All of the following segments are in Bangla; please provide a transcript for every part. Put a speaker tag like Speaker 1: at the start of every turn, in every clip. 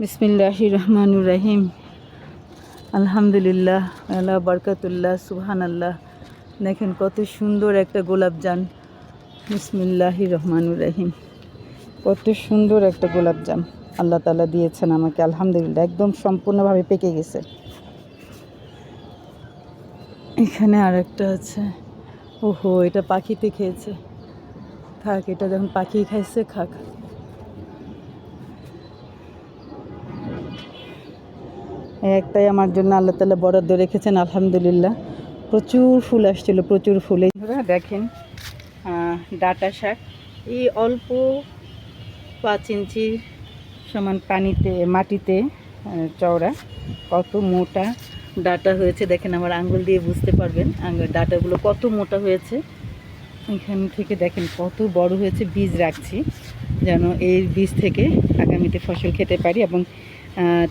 Speaker 1: বিসমিল্লাহ রহমানুর রহিম আলহামদুলিল্লাহ, আল্লাহ বরকাতুল্লাহ সুহান আল্লাহ দেখেন কত সুন্দর একটা গোলাপ জাম বিসমিল্লাহ রহমানুর রহিম কত সুন্দর একটা গোলাপ জাম আল্লাহ তালা দিয়েছেন আমাকে। আলহামদুলিল্লাহ, একদম সম্পূর্ণভাবে পেকে গেছে। এখানে আর একটা আছে। ওহো, এটা পাখিতে খেয়েছে। থাক, এটা যখন পাখি খাইছে, খাক। একটাই আমার জন্য আল্লাহ তালা বরাদ্দ রেখেছেন, আলহামদুলিল্লাহ। প্রচুর ফুল আসছিল, প্রচুর ফুল। এই দেখেন ডাঁটা শাক। এই অল্প পাঁচ ইঞ্চি সমান পানিতে, মাটিতে চওড়া। কত মোটা ডাটা হয়েছে, দেখেন, আমার আঙ্গুল দিয়ে বুঝতে পারবেন। আঙ্গুল, ডাটাগুলো কত মোটা হয়েছে। এখান থেকে দেখেন, কত বড় হয়েছে বীজ রাখছি, যেন এই বীজ থেকে আগামীতে ফসল খেতে পারি এবং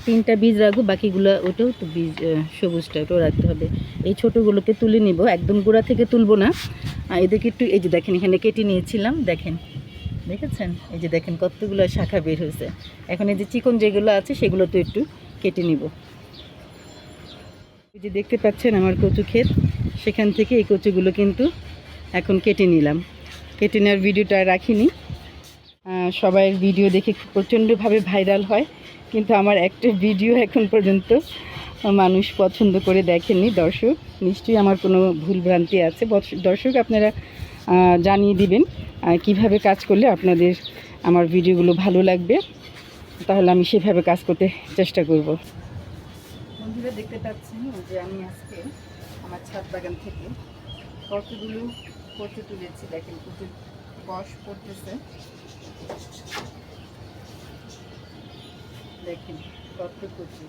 Speaker 1: তিনটা বীজ রাখব, বাকিগুলো ওটাও তো বীজ সবুজটা ওটাও রাখতে হবে। এই ছোটোগুলোকে তুলে নিব, একদম গোড়া থেকে তুলবো না। এদেরকে একটু, এই যে দেখেন, এখানে কেটে নিয়েছিলাম, দেখেন। দেখেছেন? এই যে দেখেন, কতগুলো শাখা বের হয়েছে। এখন এই যে চিকন যেগুলো আছে, সেগুলো তো একটু কেটে নিব। এই যে দেখতে পাচ্ছেন আমার কচু ক্ষেত, সেখান থেকে এই কচুগুলো কিন্তু এখন কেটে নিলাম। কেটে নেওয়ার ভিডিওটা রাখিনি। সবাইয়ের ভিডিও দেখে প্রচণ্ডভাবে ভাইরাল হয়। কিন্তু আমার একটা ভিডিও এখন পর্যন্ত মানুষ পছন্দ করে দেখেননি দর্শক। নিশ্চয়ই আমার কোনো ভুলভ্রান্তি আছে। দর্শক, আপনারা জানিয়ে দিবেন কীভাবে কাজ করলে আপনাদের আমার ভিডিওগুলো ভালো লাগবে। তাহলে আমি সেভাবে কাজ করতে চেষ্টা করব। বন্ধুরা, দেখতে পাচ্ছেন যে আমি আজকে আমার ছাদ বাগান থেকে কতগুলো কচু তুলেছি। দেখেন কচু বস পড়তেছে। দেখেন কত কচু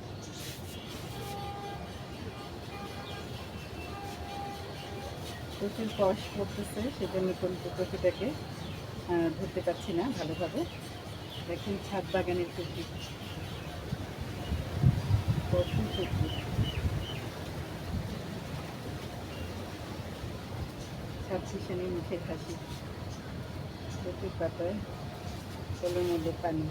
Speaker 1: প্রচুর কষ পড়তেছে, সেজন্য কিন্তু কচুটাকে ধরতে পারছি না ভালোভাবে। দেখেন, ছাদ বাগানের কচু প্রচুর কচু ছাদ শিশানি মুখের হাসি। প্রচুর পাতায়, কলের মধ্যে পানি।